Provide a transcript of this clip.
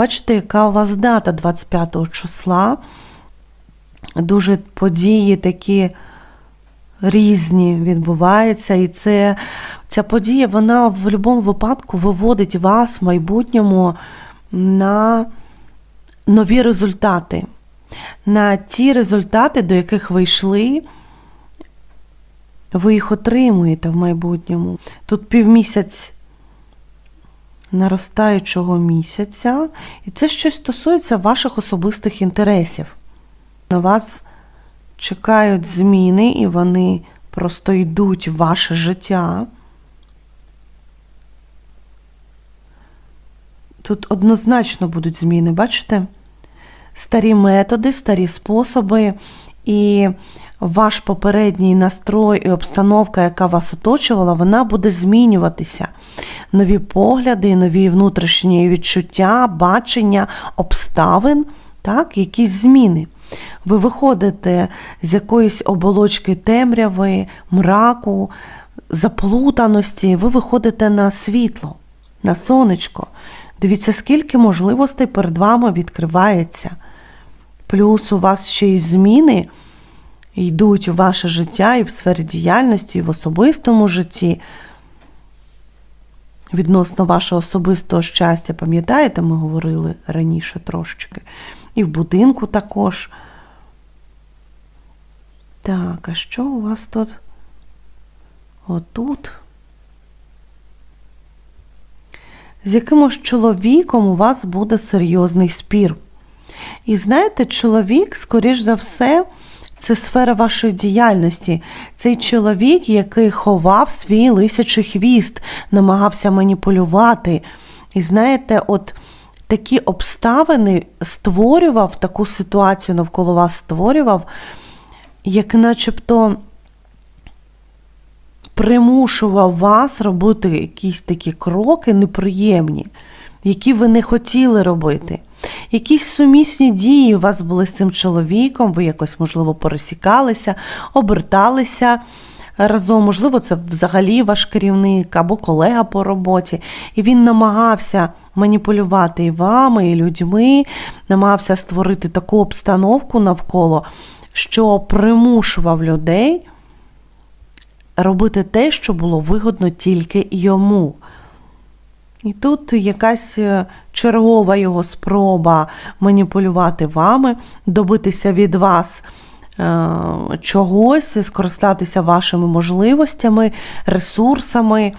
Бачите, яка у вас дата 25 числа. Дуже події такі різні відбуваються. І це, ця подія, вона в будь-якому випадку виводить вас в майбутньому на нові результати. На ті результати, до яких ви йшли, ви їх отримуєте в майбутньому. Тут півмісяць наростаючого місяця, і це щось стосується ваших особистих інтересів. На вас чекають зміни, і вони просто йдуть в ваше життя. Тут однозначно будуть зміни, бачите? Старі методи, старі способи, і ваш попередній настрой і обстановка, яка вас оточувала, вона буде змінюватися. Нові погляди, нові внутрішні відчуття, бачення обставин, так, якісь зміни. Ви виходите з якоїсь оболочки темряви, мраку, заплутаності, ви виходите на світло, на сонечко. Дивіться, скільки можливостей перед вами відкривається. Плюс у вас ще й зміни йдуть у ваше життя і в сфері діяльності, і в особистому житті. Відносно вашого особистого щастя, пам'ятаєте, ми говорили раніше трошечки. І в будинку також. Так, а що у вас тут? Отут. З якимось чоловіком у вас буде серйозний спір. І знаєте, чоловік, скоріш за все, це сфера вашої діяльності. Цей чоловік, який ховав свій лисячий хвіст, намагався маніпулювати. І знаєте, от такі обставини створював, таку ситуацію навколо вас створював, як начебто примушував вас робити якісь такі кроки неприємні, які ви не хотіли робити. Якісь сумісні дії у вас були з цим чоловіком, ви якось, можливо, пересікалися, оберталися разом, можливо, це взагалі ваш керівник або колега по роботі, і він намагався маніпулювати і вами, і людьми, намагався створити таку обстановку навколо, що примушував людей робити те, що було вигодно тільки йому. І тут якась е, чергова його спроба маніпулювати вами, добитися від вас е, чогось, скористатися вашими можливостями, ресурсами.